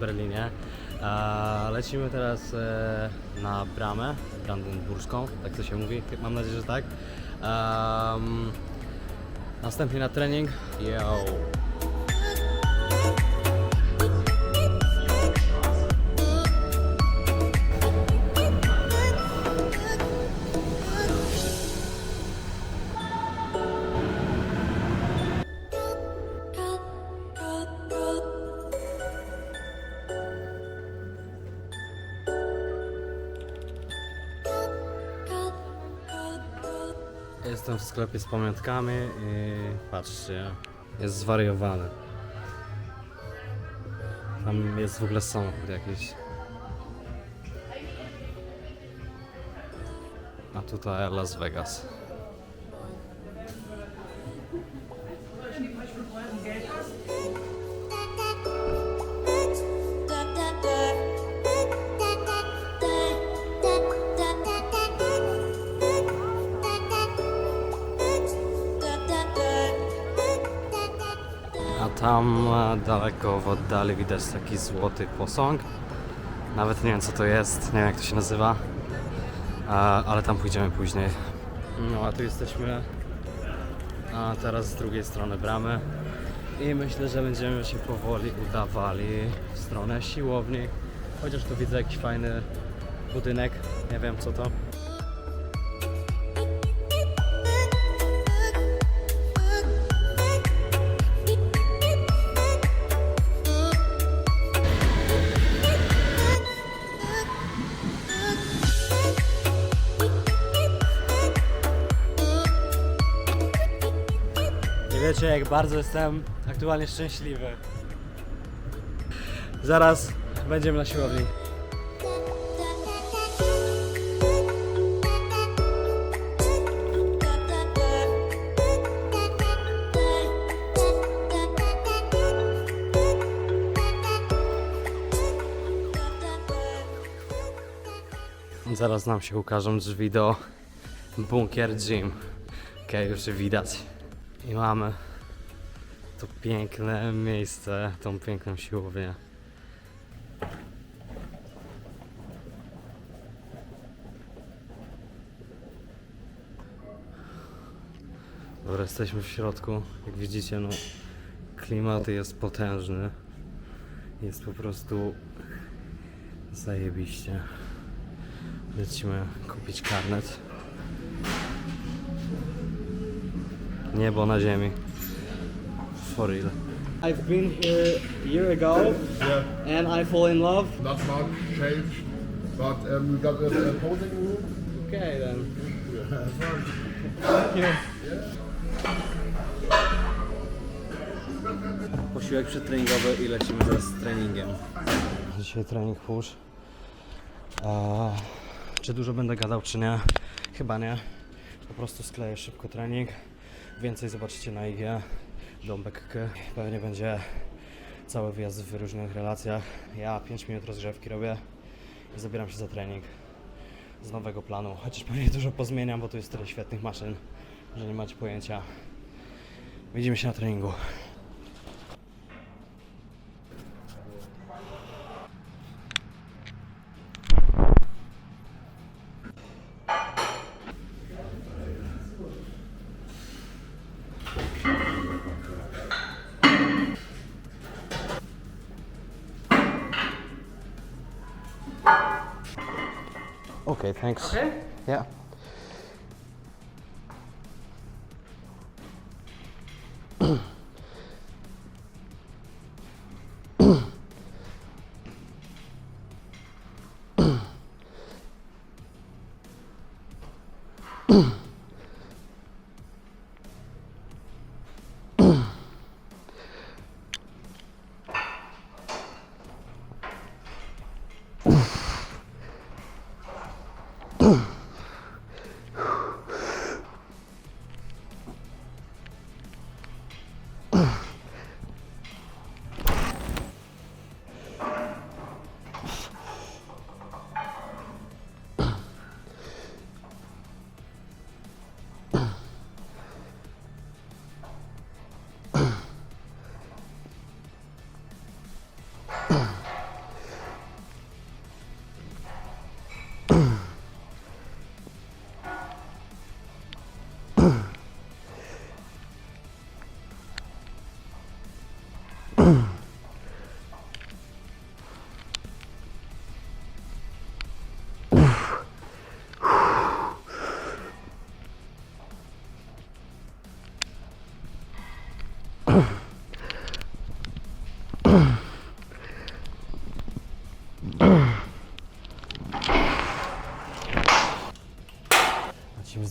Berlinie. E, lecimy teraz e, na bramę brandenburską, tak to się mówi, mam nadzieję, że tak. Następnie na trening. Yo. Jestem w sklepie z pamiątkami i patrzcie, jest zwariowany. Tam jest w ogóle samochód jakiś. A tutaj Las Vegas. Tam e, daleko w oddali widać taki złoty posąg. Nawet nie wiem co to jest, nie wiem jak to się nazywa. A, ale tam pójdziemy później. No a tu jesteśmy a teraz z drugiej strony bramy. I myślę, że będziemy się powoli udawali w stronę siłowni. Chociaż tu widzę jakiś fajny budynek, nie wiem co to. Wiecie jak bardzo jestem aktualnie szczęśliwy. Zaraz będziemy na siłowni. Zaraz nam się ukażą drzwi do Bunkier Gym. Okej, już je widać. I mamy to piękne miejsce, tą piękną siłownię. Dobra, jesteśmy w środku. Jak widzicie, no klimat jest potężny. Jest po prostu zajebiście. Lecimy kupić karnet. Niebo na ziemi. For real. I've been here a year ago Yeah, and I fall in love. not much changed, but um, we got a, a posing room. Okay then. Yeah. Thank you. Posiłek przedtreningowy i lecimy zaraz z treningiem. Dzisiaj trening push. A, czy dużo będę gadał, czy nie? Chyba nie. Po prostu skleję szybko trening. Więcej zobaczycie na IG. Dąbek K. Pewnie będzie cały wyjazd w różnych relacjach. Ja 5 minut rozgrzewki robię i zabieram się za trening z nowego planu. Chociaż pewnie dużo pozmieniam, bo tu jest tyle świetnych maszyn, że nie macie pojęcia. Widzimy się na treningu. Okay, thanks. Okay. Yeah.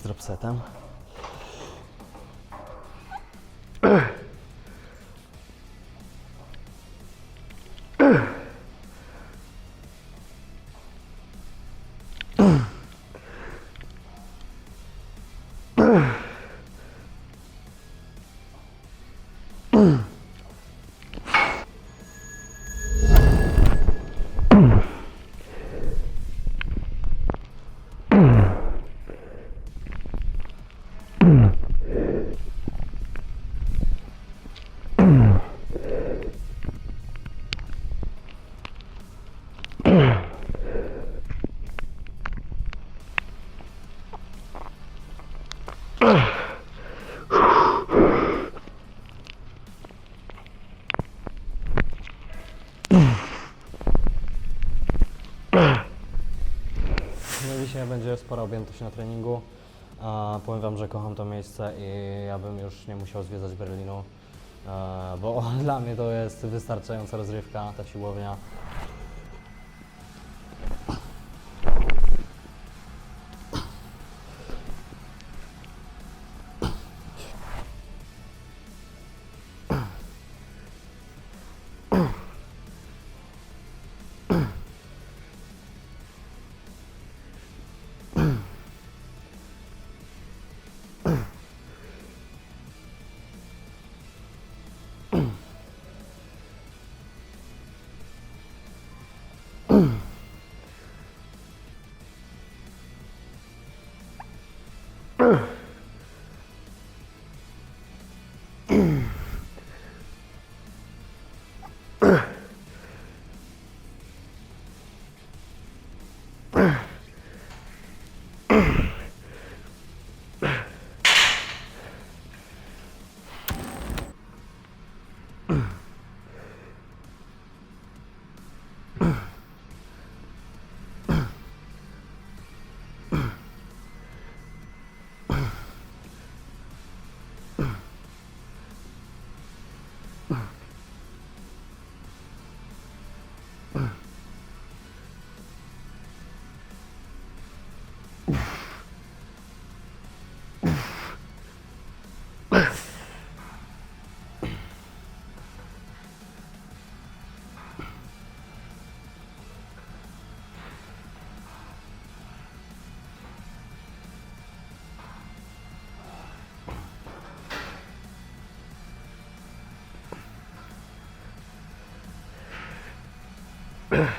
Upsetem. No dzisiaj będzie spora objętość na treningu. A powiem Wam, że kocham to miejsce i ja bym już nie musiał zwiedzać Berlinu, e, bo dla mnie to jest wystarczająca rozrywka, ta siłownia. Yeah.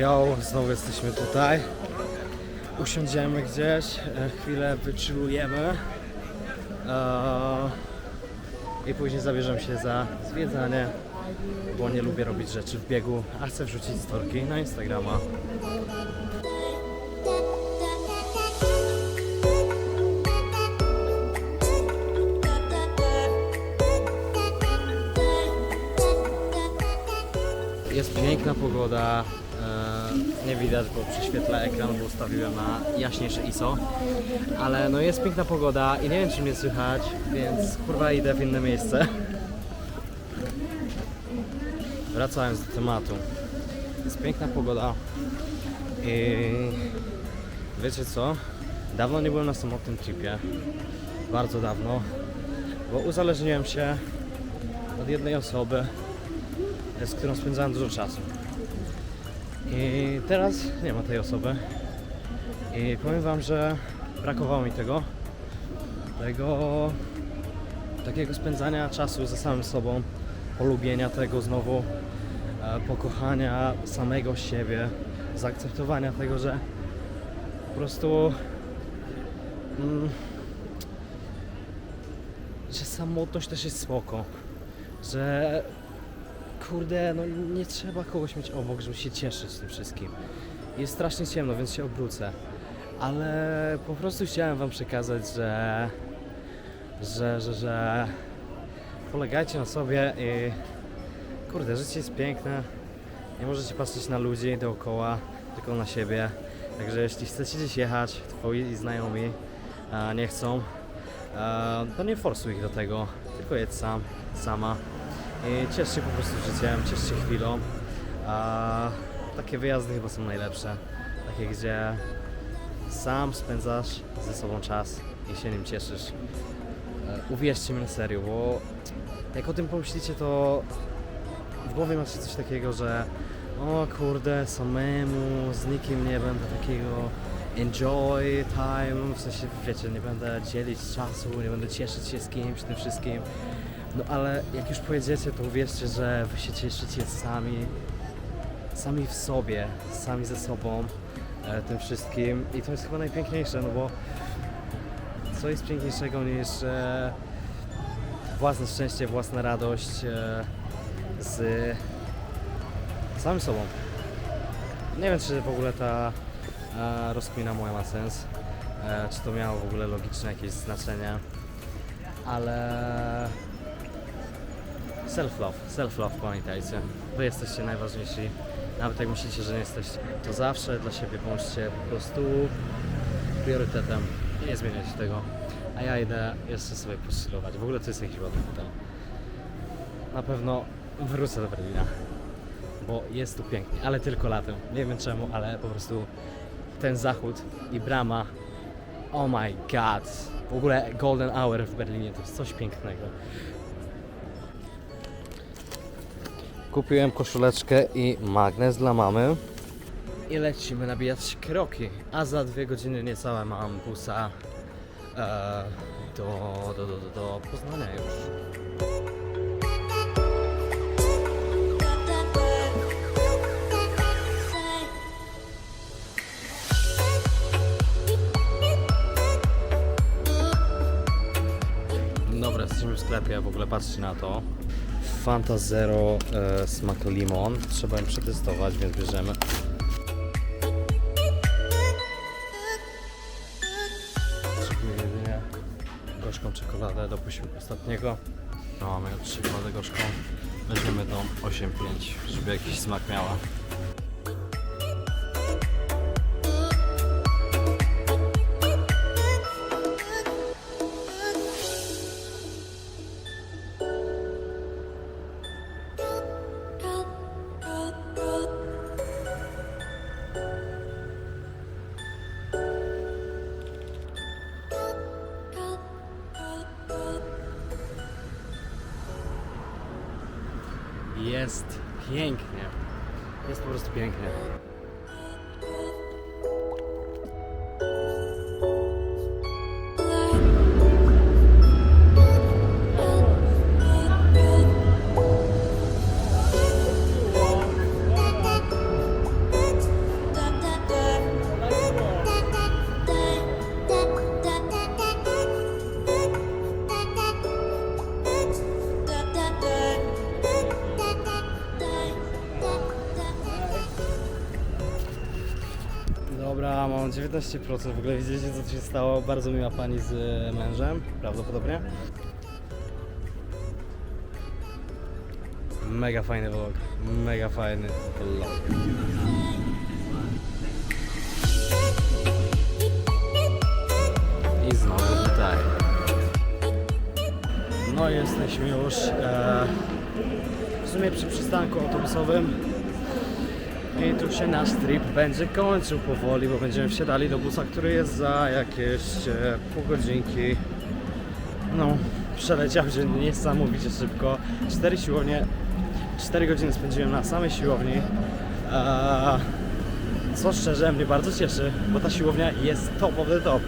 Jo, znowu jesteśmy tutaj. Usiądziemy gdzieś, e, chwilę wyczulujemy e, i później zabierzemy się za zwiedzanie, bo nie lubię robić rzeczy w biegu, a chcę wrzucić storki na Instagrama. Jest piękna pogoda, nie widać, bo prześwietla ekran, bo ustawiłem na jaśniejsze ISO. Ale no jest piękna pogoda i nie wiem czy mnie słychać, więc kurwa idę w inne miejsce. Wracając do tematu. Jest piękna pogoda i wiecie co? Dawno nie byłem na samotnym tripie. Bardzo dawno. Bo uzależniłem się od jednej osoby, z którą spędzałem dużo czasu. I teraz nie ma tej osoby. I powiem wam, że brakowało mi tego. Tego takiego spędzania czasu ze samym sobą, polubienia tego znowu, e, pokochania samego siebie, zaakceptowania tego, że po prostu mm, że samotność też jest spoko, że kurde, no nie trzeba kogoś mieć obok, żeby się cieszyć tym wszystkim. Jest strasznie ciemno, więc się obrócę. Ale po prostu chciałem wam przekazać, że że, że, że polegajcie na sobie i kurde, życie jest piękne. Nie możecie patrzeć na ludzi dookoła, tylko na siebie. Także jeśli chcecie gdzieś jechać, twoi znajomi a, nie chcą, a, to nie forsuj ich do tego, tylko jedź sam, sama i ciesz się po prostu życiem, ciesz się chwilą. A, takie wyjazdy chyba są najlepsze, takie gdzie sam spędzasz ze sobą czas i się nim cieszysz. E, Uwierzcie mi na serio, bo jak o tym pomyślicie, to w głowie macie coś takiego, że o kurde, samemu, z nikim nie będę takiego enjoy time, w sensie wiecie, nie będę dzielić czasu, nie będę cieszyć się z kimś, tym wszystkim. No ale jak już pojedziecie, to uwierzcie, że wy się cieszycie sami, sami w sobie, sami ze sobą, e, tym wszystkim i to jest chyba najpiękniejsze, no bo co jest piękniejszego niż e, własne szczęście, własna radość e, z samym sobą. Nie wiem, czy w ogóle ta e, rozkmina moja ma sens, e, czy to miało w ogóle logiczne jakieś znaczenie, ale self-love, self-love pamiętajcie. Wy jesteście najważniejsi. Nawet jak myślicie, że nie jesteście, to zawsze dla siebie bądźcie po prostu priorytetem i nie zmieniajcie tego. A ja idę jeszcze sobie postylować. W ogóle to jest jakiś ładny hotel. Na pewno wrócę do Berlina, bo jest tu pięknie, ale tylko latem. Nie wiem czemu, ale po prostu ten zachód i brama. Oh my god. W ogóle Golden Hour w Berlinie to jest coś pięknego. Kupiłem koszuleczkę i magnes dla mamy. I lecimy nabijać kroki. A za dwie godziny niecałe mam busa e, do, do, do, do, do Poznania już. Dobra, jesteśmy w sklepie, w ogóle patrzcie na to. Fanta Zero e, smak limon. Trzeba im przetestować, więc bierzemy. Kupiłem jedynie gorzką czekoladę do posiłku ostatniego. No, mamy czekoladę gorzką. Weźmiemy tą 8,5, żeby jakiś smak miała. 19%. W ogóle widzieliście co tu się stało? Bardzo miła pani z e, mężem, prawdopodobnie. Mega fajny vlog, mega fajny vlog. I znowu tutaj. No jesteśmy już e, w sumie przy przystanku autobusowym. I tu się nasz trip będzie kończył powoli, bo będziemy wsiadali do busa, który jest za jakieś pół godzinki. No, przeleciał się niesamowicie szybko. Cztery siłownie, cztery godziny spędziłem na samej siłowni. Co szczerze mnie bardzo cieszy, bo ta siłownia jest top top.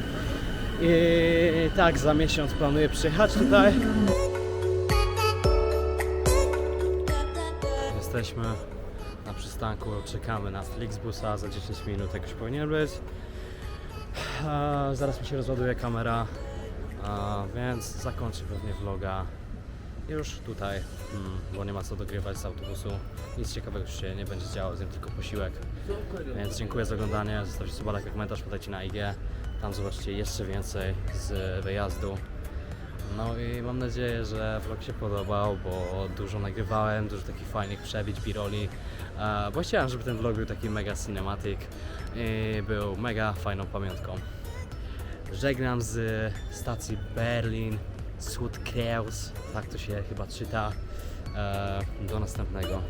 I tak, za miesiąc planuję przyjechać tutaj. Jesteśmy czekamy na Flixbusa, za 10 minut jakoś powinien być. Eee, zaraz mi się rozładuje kamera, a, więc zakończę pewnie vloga już tutaj, mm, bo nie ma co dogrywać z autobusu. Nic ciekawego już się nie będzie działo, zjem tylko posiłek. Więc dziękuję za oglądanie, zostawcie suba, komentarz, podajcie na IG. Tam zobaczycie jeszcze więcej z wyjazdu. No i mam nadzieję, że vlog się podobał, bo dużo nagrywałem, dużo takich fajnych przebić, biroli. E, Bo chciałem, żeby ten vlog był taki mega cinematic i był mega fajną pamiątką. Żegnam z stacji Berlin, Südkreuz, tak to się chyba czyta. E, Do następnego.